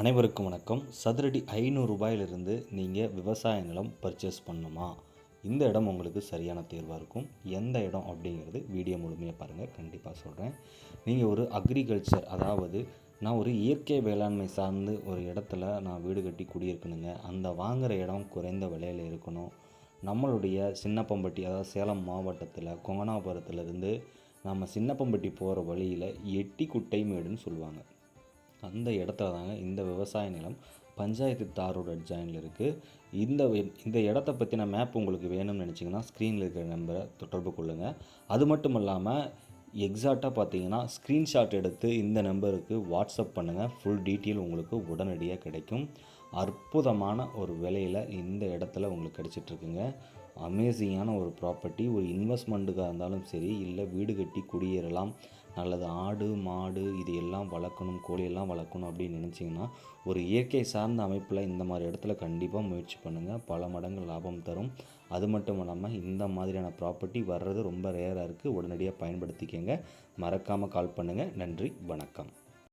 அனைவருக்கும் வணக்கம். சதுரடி ஐநூறு ரூபாயிலிருந்து நீங்கள் விவசாய நிலம் பர்ச்சேஸ் பண்ணணுமா இந்த இடம் உங்களுக்கு சரியான தேர்வாக இருக்கும். எந்த இடம் அப்படிங்கிறது வீடியோ முழுமையாக பாருங்கள் கண்டிப்பாக சொல்கிறேன் நீங்கள் ஒரு அக்ரிகல்ச்சர் அதாவது நான் ஒரு இயற்கை வேளாண்மை சார்ந்து ஒரு இடத்துல நான் வீடு கட்டி குடியிருக்கணுங்க. அந்த வாங்குகிற இடம் குறைந்த விலையில் இருக்கணும். நம்மளுடைய சின்னப்பம்பட்டி அதாவது சேலம் மாவட்டத்தில் கொங்கனாபுரத்துலேருந்து நம்ம சின்னப்பம்பட்டி போகிற வழியில் எட்டி குட்டை மேடுன்னு சொல்லுவாங்க. அந்த இடத்துல தாங்க இந்த விவசாய நிலம் பஞ்சாயத்து தாரோட அட்ஜாயினில் இருக்குது இந்த இந்த இடத்த பற்றின மேப் உங்களுக்கு வேணும்னு நினச்சிங்கன்னா ஸ்க்ரீனில் இருக்கிற நம்பரை தொடர்பு கொள்ளுங்கள் அது மட்டும் இல்லாமல் எக்ஸாக்டாக பார்த்தீங்கன்னா ஸ்க்ரீன்ஷாட் எடுத்து இந்த நம்பருக்கு வாட்ஸ்அப் பண்ணுங்கள் ஃபுல் டீட்டெயில் உங்களுக்கு உடனடியாக கிடைக்கும். அற்புதமான ஒரு விலையில் இந்த இடத்துல உங்களுக்கு கிடச்சிட்ருக்குங்க அமேசிங்கான ஒரு ப்ராப்பர்ட்டி ஒரு இன்வெஸ்ட்மெண்ட்டுக்காக இருந்தாலும் சரி இல்லை வீடு கட்டி குடியேறலாம் அல்லது ஆடு மாடு இது எல்லாம் வளர்க்கணும் கோழியெல்லாம் வளர்க்கணும் அப்படின்னு நினச்சிங்கன்னா ஒரு இயற்கை சார்ந்த அமைப்பில் இந்த மாதிரி இடத்துல கண்டிப்பாக முயற்சி பண்ணுங்கள் பல மடங்கு லாபம் தரும். அது மட்டும் இல்லாமல் இந்த மாதிரியான ப்ராப்பர்ட்டி வர்றது ரொம்ப ரேராக இருக்குது உடனடியாக பயன்படுத்திக்கங்க. மறக்காமல் கால் பண்ணுங்கள் நன்றி வணக்கம்.